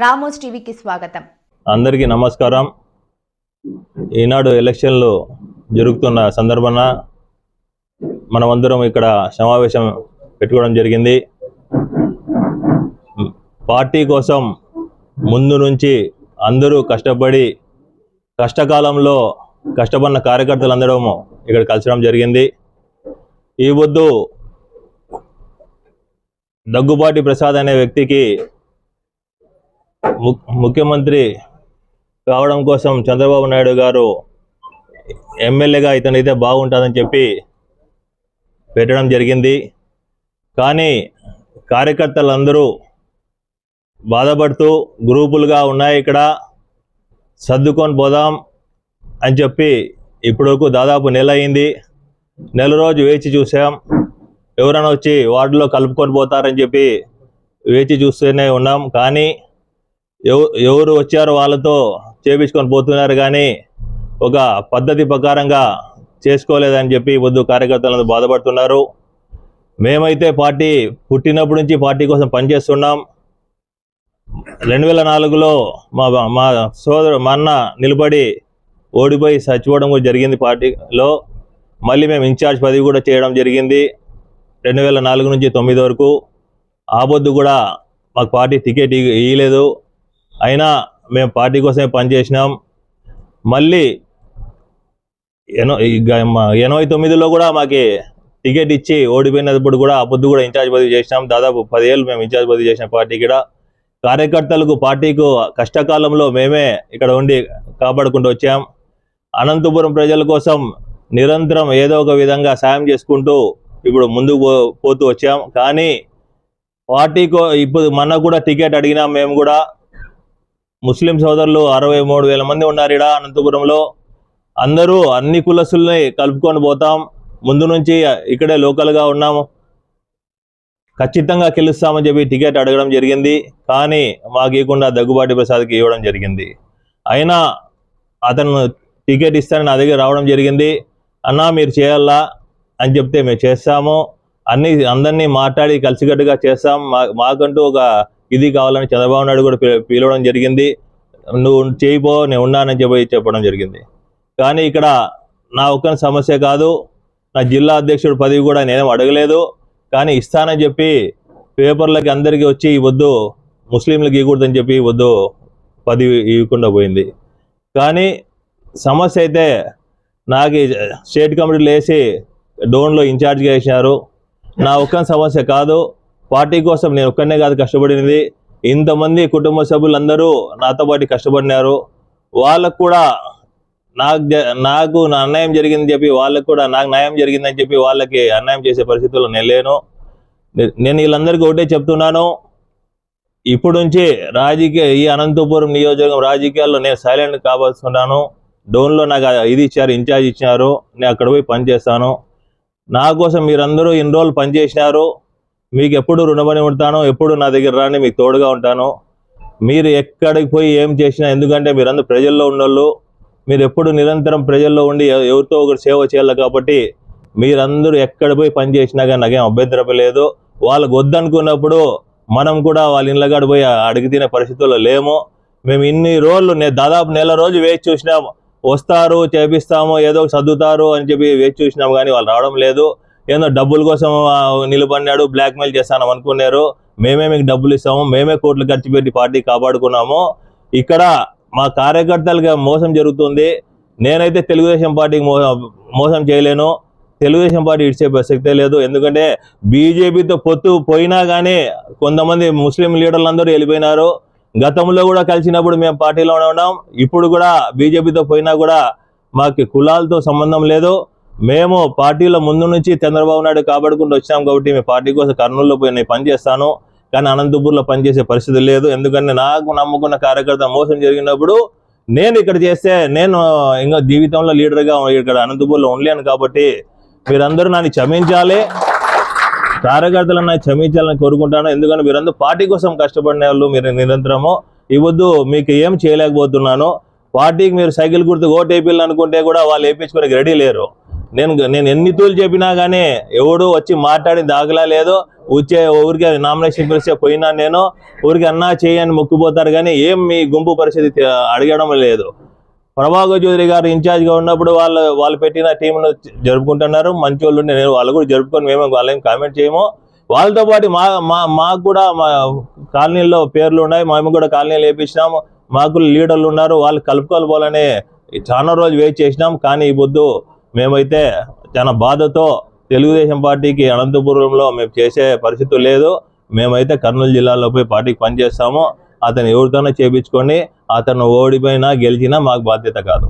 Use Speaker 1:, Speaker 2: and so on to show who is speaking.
Speaker 1: Ramos టీవీకి స్వాగతం.
Speaker 2: అందరికీ నమస్కారం. ఈనాడు ఎలక్షన్లు జరుగుతున్న సందర్భాన మనమందరం ఇక్కడ సమావేశం పెట్టుకోవడం జరిగింది. పార్టీ కోసం ముందు నుంచి అందరూ కష్టపడి కష్టకాలంలో కష్టపడిన కార్యకర్తలు అందడం ఇక్కడ కలిసడం జరిగింది. ఈ వద్దు దగ్గుబాటి ప్రసాద్ అనే వ్యక్తికి ముఖ్యమంత్రి కావడం కోసం చంద్రబాబు నాయుడు గారు ఎమ్మెల్యేగా ఇతనైతే బాగుంటుందని చెప్పి పెట్టడం జరిగింది. కానీ కార్యకర్తలందరూ బాధపడుతూ గ్రూపులుగా ఉన్నాయి ఇక్కడ సర్దుకొని పోదాం అని చెప్పి ఇప్పటివరకు దాదాపు నెల అయింది. నెల రోజు వేచి చూసాం. ఎవరైనా వచ్చి వార్డులో కలుపుకొని పోతారని చెప్పి వేచి చూస్తూనే ఉన్నాం. కానీ ఎవరు వచ్చారో వాళ్ళతో చేపించుకొని పోతున్నారు కానీ ఒక పద్ధతి ప్రకారంగా చేసుకోలేదని చెప్పి వద్దు కార్యకర్తలను బాధపడుతున్నారు. మేమైతే పార్టీ పుట్టినప్పటి నుంచి పార్టీ కోసం పనిచేస్తున్నాం. రెండు వేల నాలుగులో మా మా సోదరు మా అన్న నిలబడి ఓడిపోయి చచ్చిపోవడం కూడా జరిగింది పార్టీలో. మళ్ళీ మేము ఇన్ఛార్జ్ పదవి కూడా చేయడం జరిగింది రెండు వేల నాలుగు నుంచి తొమ్మిది వరకు. ఆ పొద్దు కూడా మాకు పార్టీ టికెట్ ఇయ్యలేదు. ఇవ్వలేదు అయినా మేము పార్టీ కోసమే పనిచేసినాం మళ్ళీ ఎనో మా- ఎనభై తొమ్మిదిలో కూడా మాకి టికెట్ ఇచ్చి ఓడిపోయినప్పుడు కూడా అప్పుడు కూడా ఇన్ఛార్జ్ బదిలీ చేసినాం. దాదాపు పదివేలు మేము ఇన్ఛార్జ్ బదిలీ చేసిన పార్టీ కూడా. కార్యకర్తలకు పార్టీకు కష్టకాలంలో మేమే ఇక్కడ ఉండి కాపాడుకుంటూ వచ్చాం. అనంతపురం ప్రజల కోసం నిరంతరం ఏదో ఒక విధంగా సాయం చేసుకుంటూ ఇప్పుడు ముందుకు పో- పోతూ వచ్చాం. కానీ పార్టీకో ఇప్పుడు మన కూడా టికెట్ అడిగినాం మేము కూడా. ముస్లిం సోదరులు అరవై మూడు వేల మంది ఉన్నారు ఇక్కడ అనంతపురంలో. అందరూ అన్ని కులసుల్ని కలుపుకొని పోతాం. ముందు నుంచి ఇక్కడే లోకల్గా ఉన్నాము. ఖచ్చితంగా గెలుస్తామని చెప్పి టికెట్ అడగడం జరిగింది. కానీ మాకు ఇవ్వకుండా దగ్గుబాటి ప్రసాద్కి ఇవ్వడం జరిగింది. అయినా అతను టికెట్ ఇస్తానని నా దగ్గర రావడం జరిగింది. అన్నా మీరు చేయాలా? అని చెప్తే మేము చేస్తాము. అన్ని అందరినీ మాట్లాడి కలిసికట్టుగా చేస్తాం. మా మాకంటూ ఒక ఇది కావాలని చంద్రబాబు నాయుడు కూడా పిలవడం జరిగింది. నువ్వు చేయిపో నేను ఉన్నానని చెప్పి చెప్పడం జరిగింది. కానీ ఇక్కడ నా ఒక్క సమస్య కాదు. నా జిల్లా అధ్యక్షుడు పదవి కూడా నేనేం అడగలేదు. కానీ ఇస్తానని చెప్పి పేపర్లకి అందరికీ వచ్చి వద్దు ముస్లింలకు ఇవ్వకూడదని చెప్పి వద్దు పదవి ఇవ్వకుండా పోయింది. కానీ సమస్య అయితే నాకు స్టేట్ కమిటీలు వేసి డోన్లో ఇన్ఛార్జ్గా వేసినారు. నా ఒక్క సమస్య కాదు. పార్టీ కోసం నేను ఒక్కనే కాదు కష్టపడినది. ఇంతమంది కుటుంబ సభ్యులందరూ నాతో పాటు కష్టపడినారు. వాళ్ళకు కూడా నాకు నాకు నా అన్యాయం జరిగిందని చెప్పి వాళ్ళకు కూడా నాకు న్యాయం జరిగిందని చెప్పి వాళ్ళకి అన్యాయం చేసే పరిస్థితుల్లో నేను లేను. నేను వీళ్ళందరికీ ఒకటే చెప్తున్నాను. ఇప్పుడు నుంచి రాజకీయ ఈ అనంతపురం నియోజకవర్గం రాజకీయాల్లో నేను సైలెంట్ కావాల్సుకున్నాను డోన్లో నాకు ఇది ఇచ్చారు ఇన్ఛార్జ్ ఇచ్చారు నేను అక్కడ పోయి పనిచేస్తాను. నా కోసం మీరందరూ ఇన్ని రోజులు పనిచేసినారు. మీకు ఎప్పుడు రుణపడి ఉంటాను ఎప్పుడు నా దగ్గర రాని మీకు తోడుగా ఉంటాను మీరు ఎక్కడికి పోయి ఏం చేసినా ఎందుకంటే మీరందరూ ప్రజల్లో ఉన్నోళ్ళు మీరు ఎప్పుడు నిరంతరం ప్రజల్లో ఉండి ఎవరితో ఒకరు సేవ చేయాలి కాబట్టి మీరందరూ ఎక్కడ పోయి పని చేసినా కానీ నాకేం అభ్యంతరం లేదు. వాళ్ళకు వద్దనుకున్నప్పుడు మనం కూడా వాళ్ళ ఇళ్ళగాడు పోయి అడిగి తినే పరిస్థితుల్లో లేము. మేము ఇన్ని రోజులు నేను దాదాపు నెల రోజు వేచి చూసినాము. వస్తారు చేపిస్తాము ఏదో ఒకటి సర్దుతారు అని చెప్పి వేచి చూసినాం కానీ వాళ్ళు రావడం లేదు. ఏదో డబ్బుల కోసం ఆ, నిలబడినాడు బ్లాక్మెయిల్ చేస్తాను అనుకున్నారు. మేమే మీకు డబ్బులు ఇస్తాము మేమే కోట్లు ఖర్చు పెట్టి పార్టీ కాపాడుకున్నాము. ఇక్కడ మా కార్యకర్తలుగా మోసం జరుగుతుంది. నేనైతే తెలుగుదేశం పార్టీకి మో మోసం చేయలేను. తెలుగుదేశం పార్టీ ఇచ్చే ప్రసక్తే లేదు. ఎందుకంటే బీజేపీతో పొత్తు పోయినా కానీ కొంతమంది ముస్లిం లీడర్లు అందరూ వెళ్ళిపోయినారు. గతంలో కూడా కలిసినప్పుడు మేము పార్టీలోనే ఉన్నాం. ఇప్పుడు కూడా బీజేపీతో పోయినా కూడా మాకు కులాలతో సంబంధం లేదు. మేము పార్టీలో ముందు నుంచి చంద్రబాబు నాయుడు కాపాడుకుంటూ వచ్చాము కాబట్టి మీ పార్టీ కోసం కర్నూలులో పోయి నేను పనిచేస్తాను కానీ అనంతపూర్లో పనిచేసే పరిస్థితి లేదు. ఎందుకంటే నాకు నమ్ముకున్న కార్యకర్త మోసం జరిగినప్పుడు నేను ఇక్కడ చేస్తే నేను ఇంకా జీవితంలో లీడర్గా ఇక్కడ అనంతపూర్లో ఉండలేను కాబట్టి మీరందరూ నన్ను క్షమించాలి. కార్యకర్తలను నాకు క్షమించాలని కోరుకుంటాను. ఎందుకంటే మీరందరూ పార్టీ కోసం కష్టపడిన వాళ్ళు మీరు నిరంతరము. ఇవ్వద్దు మీకు ఏం చేయలేకపోతున్నాను. పార్టీకి మీరు సైకిల్ గుర్తు ఓటు వేయాలనుకుంటే కూడా వాళ్ళు వేయించుకోవడానికి రెడీ లేరు. నేను నేను ఎన్ని తూలు చెప్పినా కానీ ఎవడు వచ్చి మాట్లాడి దాఖలా లేదు వచ్చే ఊరికి నామినేషన్ పిలిస్తే పోయినా నేను ఊరికి అన్నా చేయని మొక్కుపోతారు కానీ ఏం మీ గుంపు పరిస్థితి అడగడం లేదు. ప్రభాకర్ చౌదరి గారు ఇన్ఛార్జ్గా ఉన్నప్పుడు వాళ్ళు వాళ్ళు పెట్టిన టీంను జరుపుకుంటున్నారు. మంచి వాళ్ళు నేను వాళ్ళు కూడా జరుపుకొని మేము వాళ్ళేం కామెంట్ చేయము. వాళ్ళతో పాటు మా మా మాకు కూడా మా కాలనీల్లో పేర్లు ఉన్నాయి. మేము కూడా కాలనీలు వేపించినాము. మాకు లీడర్లు ఉన్నారు. వాళ్ళు కలుపుకోవాలని చాలా రోజులు వెయిట్ చేసినాం. కానీ ఈ బొద్దు మేమైతే చాలా బాధతో తెలుగుదేశం పార్టీకి అనంతపురంలో మేము చేసే పరిస్థితి లేదు. మేమైతే కర్నూలు జిల్లాలో పోయి పార్టీకి పనిచేస్తాము. అతను ఎవరితోనో చేపించుకొని అతను ఓడిపోయినా గెలిచినా మాకు బాధ్యత కాదు.